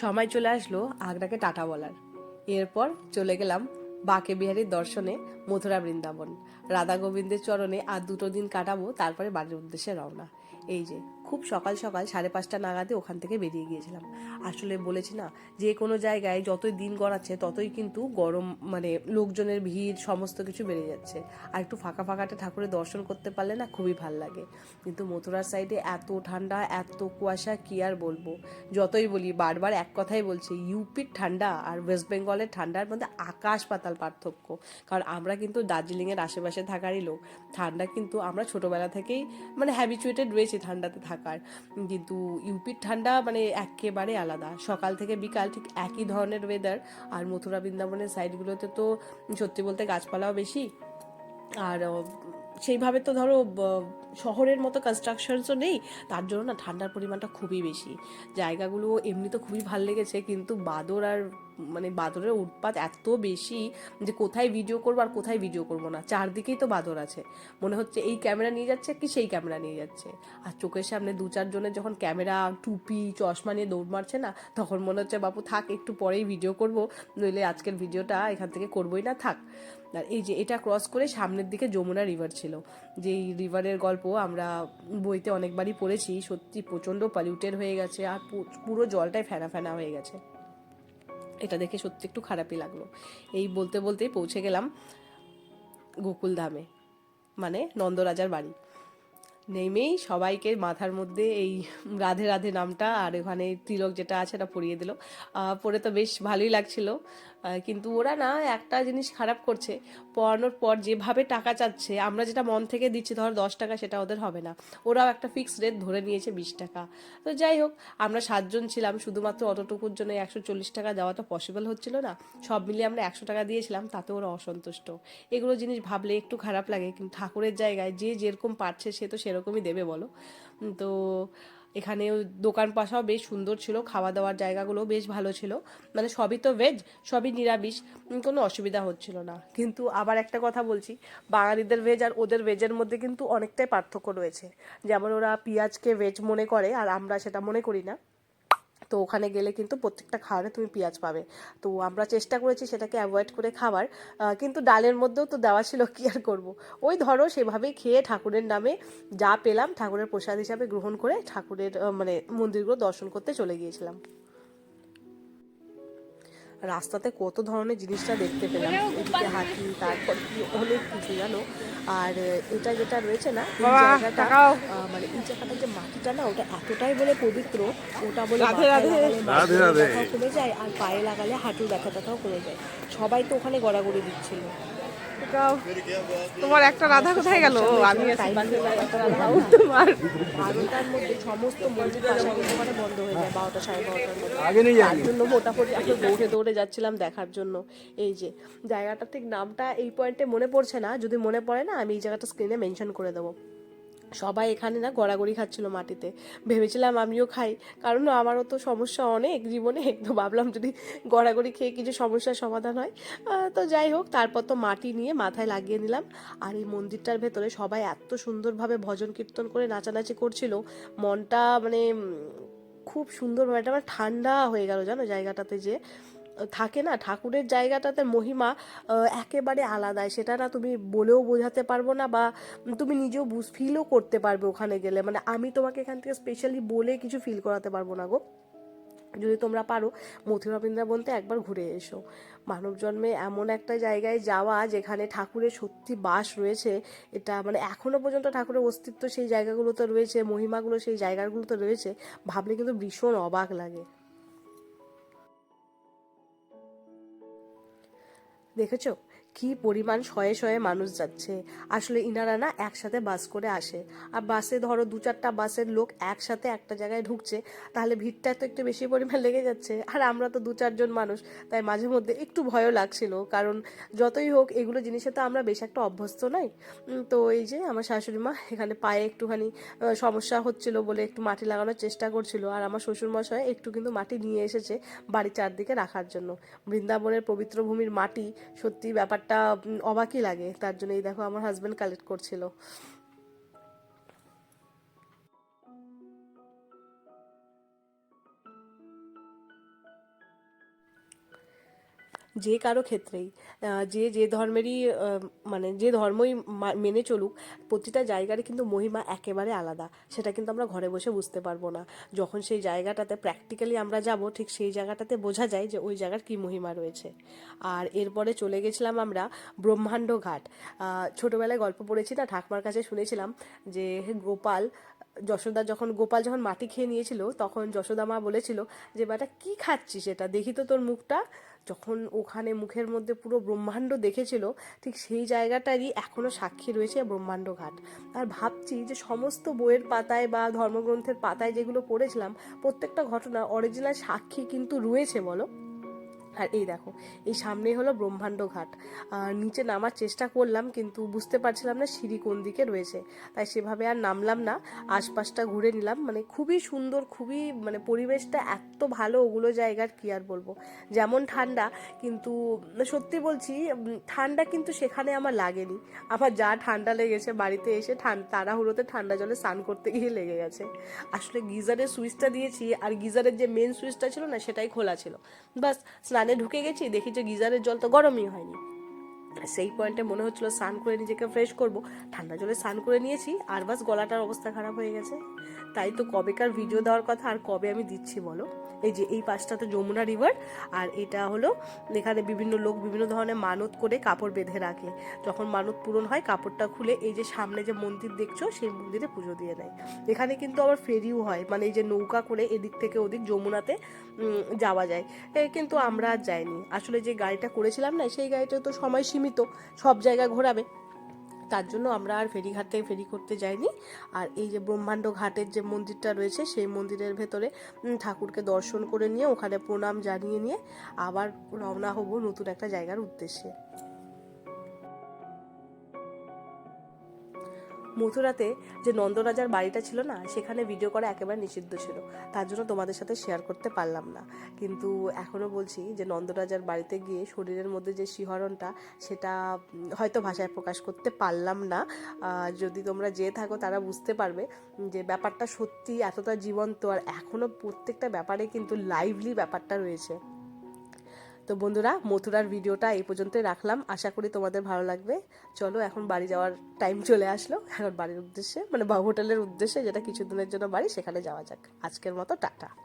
সময় চলে আসলো আগ্রাকে টাটা বলার। এরপর চলে গেলাম বাঁকে বিহারীর দর্শনে মথুরা বৃন্দাবন। রাধা গোবিন্দের চরণে আর দুটো দিন কাটাবো, তারপরে বাড়ির উদ্দেশ্যে রওনা। এই যে খুব সকাল সকাল সাড়ে পাঁচটা নাগাদে ওখান থেকে বেরিয়ে গিয়েছিলাম। আসলে বলেছি না, যে কোনো জায়গায় যতই দিন গড়াচ্ছে, ততই কিন্তু গরম মানে লোকজনের ভিড়, সমস্ত কিছু বেড়ে যাচ্ছে। আর একটু ফাঁকা ফাঁকাটা ঠাকুরের দর্শন করতে পারলে না খুবই ভালো লাগে। কিন্তু মথুরার সাইডে এত ঠান্ডা, এত কুয়াশা, কি আর বলব? যতই বলি, বারবার এক কথাই বলছি ইউপির ঠান্ডা আর ওয়েস্ট বেঙ্গলের ঠান্ডার মধ্যে আকাশ পাতাল পার্থক্য। কারণ আমরা কিন্তু দার্জিলিংয়ের আশেপাশে থাকারই লোক। ঠান্ডা কিন্তু আমরা ছোটবেলা থেকেই মানে হ্যাবিচুয়েটেড রয়েছি ঠান্ডাতে থাকার। কিন্তু ইউপির ঠান্ডা মানে একেবারে আলাদা। সকাল থেকে বিকাল ঠিক একই ধরনের ওয়েদার আর মথুরা বৃন্দাবনের সাইডগুলোতে তো সত্যি বলতে গাছপালাও বেশি। আর সেইভাবে তো ধরো শহরের মতো কনস্ট্রাকশনসও নেই। তার জন্য না ঠান্ডার পরিমাণটা খুবই বেশি। জায়গাগুলো এমনি তো খুবই ভালো লেগেছে। কিন্তু বাদর আর মানে বাদরের উৎপাত এত বেশি যে কোথায় ভিডিও করব আর কোথায় ভিডিও করব না। চারদিকেই তো বাদর আছে। মনে হচ্ছে এই ক্যামেরা নিয়ে যাচ্ছে কি সেই ক্যামেরা নিয়ে যাচ্ছে। আর চোখের সামনে দু চারজনের যখন ক্যামেরা টুপি, চশমা নিয়ে দৌড় মারছে না, তখন মনে হচ্ছে, বাপু, থাক, একটু পরেই ভিডিও করব। নইলে আজকের ভিডিওটা এখান থেকে করবোই না, থাক। আর এই যে এটা ক্রস করে সামনের দিকে যমুনা রিভার ছিল। যেই রিভারের গল্প আমরা বইতে অনেকবারই পড়েছি, সত্যি প্রচণ্ড পলিউটেড হয়ে গেছে আর পুরো জলটাই ফেনা ফেনা হয়ে গেছে। এটা দেখে সত্যি একটু খারাপই লাগল। এই বলতে বলতেই পৌঁছে গেলাম গোকুলধামে মানে নন্দরাজার বাড়ি। নেমেই সবাইকে মাথার মধ্যে এই রাধে রাধে নামটা আর ওখানে তিলক যেটা আছে এটা পরিয়ে দিল। পরে তো বেশ ভালোই লাগছিল। কিন্তু ওরা না একটা জিনিস খারাপ করছে, পড়ানোর পর যেভাবে টাকা চাচ্ছে, আমরা যেটা মন থেকে দিচ্ছি, ধর দশ টাকা, সেটা ওদের হবে না। ওরাও একটা ফিক্সড রেট ধরে নিয়েছে বিশ টাকা। তো যাই হোক, আমরা সাতজন ছিলাম, শুধুমাত্র অতটুকুর জন্য একশো চল্লিশ টাকা দেওয়াটা পসিবল হচ্ছিল না। সব মিলিয়ে আমরা একশো টাকা দিয়েছিলাম, তাতে ওরা অসন্তুষ্ট। এগুলো জিনিস ভাবলে একটু খারাপ লাগে, কিন্তু ঠাকুরের জায়গায় যে যেরকম পারছে, সে তো সেরকমই দেবে বলো। তো এখানে দোকান পাশাও বেশ সুন্দর ছিল খাওয়া দাওয়ার জায়গাগুলো বেশ ভালো ছিল। মানে সবই তো ভেজ সবই নিরামিষ কোনো অসুবিধা হচ্ছিল না। কিন্তু আবার একটা কথা বলছি, বাঙালিদের ভেজ আর ওদের ভেজের মধ্যে কিন্তু অনেকটাই পার্থক্য রয়েছে। যেমন ওরা পেঁয়াজকে ভেজ মনে করে, আর আমরা সেটা মনে করি না। তো ওখানে গেলে কিন্তু প্রত্যেকটা খাবারে তুমি পেঁয়াজ পাবে। তো আমরা চেষ্টা করেছি সেটাকে অ্যাভয়েড করে খাবার। কিন্তু ডালের মধ্যেও তো দেওয়া ছিল কী আর করব? ওই ধরো সেভাবেই খেয়ে ঠাকুরের নামে যা পেলাম ঠাকুরের প্রসাদ হিসাবে গ্রহণ করে ঠাকুরের মানে মন্দিরগুলো দর্শন করতে চলে গিয়েছিলাম। রাস্তাতে কত ধরনের জিনিসটা দেখতে পেলাম। এদিকে হাতি তারপর কি অনেক কিছু জানো? আর এটা যেটা রয়েছে না এই জায়গাটা আহ, মানে এই জায়গাটা যে মাটিটা না ওটা এতটাই বলে পবিত্র ওটা বলে কমে যায় আর পায়ে লাগালে হাঁটুর ব্যথা ব্যথাও কমে যায়। সবাই তো ওখানে গড়াগড়ি দিচ্ছিল। এটাও- তোমার একটা রাধা কোথায় গেল? আমি তোমার বারোটার মধ্যে সমস্ত মন্দির বন্ধ হয়ে যায় বারোটা সাড়ে বারোটার মধ্যে তার জন্য মোটামুটি দৌড়ে দৌড়ে যাচ্ছিলাম দেখার জন্য। এই যে জায়গাটার ঠিক নামটা এই পয়েন্টে মনে পড়ছে না। যদি মনে পড়ে না আমি এই জায়গাটা স্ক্রিনে মেনশন করে দেবো। সবাই এখানে না গড়াগড়ি খাচ্ছিল মাটিতে। ভেবেছিলাম আমিও খাই। কারণ আমারও তো সমস্যা অনেক জীবনে। তো ভাবলাম যদি গড়াগড়ি খেয়ে কিছু সমস্যার সমাধান হয়। তো যাই হোক, তারপর তো মাটি নিয়ে মাথায় লাগিয়ে নিলাম। আর এই মন্দিরটার ভেতরে সবাই এত সুন্দরভাবে ভজন কীর্তন করে নাচানাচি করছিল। মনটা মানে খুব সুন্দরভাবে, এটা আমার ঠান্ডা হয়ে গেল জানো জায়গাটাতে যে। থাকে না, ঠাকুরের জায়গাটাতে মহিমা একেবারে আলাদাই। সেটা না তুমি বলেও বোঝাতে পারব না বা তুমি নিজেও বুঝ ফিলও করতে পারবে ওখানে গেলে। মানে আমি তোমাকে এখান থেকে স্পেশালি বলে কিছু ফিল করাতে পারব না গো। যদি তোমরা পারো, মথুরা বৃন্দাবনতে একবার ঘুরে এসো। মানব জন্মে এমন একটা জায়গায় যাওয়া যেখানে ঠাকুরের সত্যি বাস রয়েছে, এটা মানে এখনও পর্যন্ত ঠাকুরের অস্তিত্ব সেই জায়গাগুলোতে রয়েছে, মহিমাগুলো সেই জায়গাগুলোতে রয়েছে, ভাবলে কিন্তু ভীষণ অবাক লাগে। দেখেছ কি পরিমাণ শয়ে শয়ে মানুষ যাচ্ছে। আসলে ইনারা না একসাথে বাস করে আসে। আর বাসে ধরো দু চারটা বাসের লোক একসাথে একটা জায়গায় ঢুকছে, তাহলে ভিড়টা তো একটু বেশি পরিমাণ লেগে যাচ্ছে। আর আমরা তো দু চারজন মানুষ, তাই মাঝে মধ্যে একটু ভয়ও লাগছিল। কারণ যতই হোক, এগুলো জিনিসে তো আমরা বেশ একটা অভ্যস্ত নই। তো এই যে আমার শাশুড়ি মা এখানে পায়ে একটুখানি সমস্যা হচ্ছিল বলে একটু মাটি লাগানোর চেষ্টা করছিল। আর আমার শ্বশুর মশাই একটু কিন্তু মাটি নিয়ে এসেছে বাড়ির চারদিকে রাখার জন্য। বৃন্দাবনের পবিত্র ভূমির মাটি সত্যি ব্যাপারটা উম, অবাকই লাগে। তার জন্য এই দেখো আমার হাজব্যান্ড কালেক্ট করছিল। যে কারও ক্ষেত্রেই যে যে ধর্মেরই মানে যে ধর্মই মেনে চলুক, প্রতিটা জায়গারই কিন্তু মহিমা একেবারে আলাদা। সেটা কিন্তু আমরা ঘরে বসে বুঝতে পারব না। যখন সেই জায়গাটাতে প্র্যাকটিক্যালি আমরা যাব, ঠিক সেই জায়গাটাতে বোঝা যায় যে ওই জায়গার কী মহিমা রয়েছে। আর এরপরে চলে গেছিলাম আমরা ব্রহ্মাণ্ড ঘাট। ছোটোবেলায় গল্প পড়েছি না, ঠাকুমার কাছে শুনেছিলাম যে গোপাল, যশোদা যখন, গোপাল যখন মাটি খেয়ে নিয়েছিল, তখন যশোদা মা বলেছিল যে, বেটা, কি খাচ্ছিস এটা? দেখি তো তোর মুখটা। যখন ওখানে মুখের মধ্যে পুরো ব্রহ্মাণ্ড দেখেছিল, ঠিক সেই জায়গাটারই এখনও সাক্ষী রয়েছে ব্রহ্মাণ্ড ঘাট। আর ভাবছি যে সমস্ত বইয়ের পাতায় বা ধর্মগ্রন্থের পাতায় যেগুলো পড়েছিলাম, প্রত্যেকটা ঘটনা অরিজিনাল সাক্ষী কিন্তু রয়েছে, বলো? আর এই দেখো, এই সামনেই হলো ব্রহ্মাণ্ড ঘাট। আর নিচে নামার চেষ্টা করলাম, কিন্তু বুঝতে পারছিলাম না সিঁড়ি কোন দিকে রয়েছে। তাই সেভাবে আর নামলাম না, আশপাশটা ঘুরে নিলাম। মানে খুবই সুন্দর, খুবই মানে পরিবেশটা এত ভালো, ওগুলো জায়গার কি আর বলব? যেমন ঠান্ডা, কিন্তু সত্যি বলছি, ঠান্ডা কিন্তু সেখানে আমার লাগেনি। আমার যা ঠান্ডা লেগেছে, বাড়িতে এসে তাড়াহুড়োতে ঠান্ডা জলে স্নান করতে গিয়ে লেগে গেছে। আসলে গিজারের সুইচটা দিয়েছি, আর গিজারের যে মেন সুইচটা ছিল না, সেটাই খোলা ছিল। বাস, স্নানে ঢুকে গেছি দেখি যে গিজারের জল তো গরমই হয়নি। সেই পয়েন্টে মনে হচ্ছিল স্নান করে নিজেকে ফ্রেশ করব। ঠান্ডা জলে স্নান করে নিয়েছি আর বাস গলাটার অবস্থা খারাপ হয়ে গেছে। তাই তো কবেকার ভিডিও দেওয়ার কথা আর কবে আমি দিচ্ছি বলো? এই যে এই পাশটা তো যমুনা রিভার আর এটা হলো এখানে বিভিন্ন লোক বিভিন্ন ধরনের মানত করে কাপড় বেঁধে রাখে। যখন মানত পূরণ হয় কাপড়টা খুলে এই যে সামনে যে মন্দির দেখছ সেই মন্দিরে পুজো দিয়ে নেয় এখানে কিন্তু আবার ফেরিও হয় মানে এই যে নৌকা করে এদিক থেকে ওদিক যমুনাতে যাওয়া যায়। কিন্তু আমরা আর যাইনি। আসলে যে গাড়িটা করেছিলাম না, সেই গাড়িটা তো সময় সীমিত সব জায়গা ঘোরাবে। তার জন্য আমরা আর ফেরিঘাট থেকে ফেরি করতে যাইনি। আর এই যে ব্রহ্মাণ্ড ঘাটের যে মন্দিরটা রয়েছে, সেই মন্দিরের ভেতরে ঠাকুরকে দর্শন করে নিয়ে ওখানে প্রণাম জানিয়ে নিয়ে আবার রওনা হব নতুন একটা জায়গার উদ্দেশ্যে। মথুরাতে যে নন্দরাজার বাড়িটা ছিল না, সেখানে ভিডিও করা একেবারে নিষিদ্ধ ছিল। তার জন্য তোমাদের সাথে শেয়ার করতে পারলাম না। কিন্তু এখনও বলছি যে নন্দরাজার বাড়িতে গিয়ে শরীরের মধ্যে যে শিহরণটা, সেটা হয়তো ভাষায় প্রকাশ করতে পারলাম না। যদি তোমরা যেয়ে থাকো, তারা বুঝতে পারবে যে ব্যাপারটা সত্যি এতটা জীবন্ত। আর এখনও প্রত্যেকটা ব্যাপারে কিন্তু লাইভলি ব্যাপারটা রয়েছে। তো বন্ধুরা, মথুরার ভিডিওটা এই পর্যন্তই রাখলাম। আশা করি তোমাদের ভালো লাগবে। চলো, এখন বাড়ি যাওয়ার টাইম চলে আসলো। এখন বাড়ির উদ্দেশ্যে মানে বা হোটেলের উদ্দেশ্যে যেটা কিছুদিনের জন্য বাড়ি, সেখানে যাওয়া যাক। আজকের মতো, টাটা।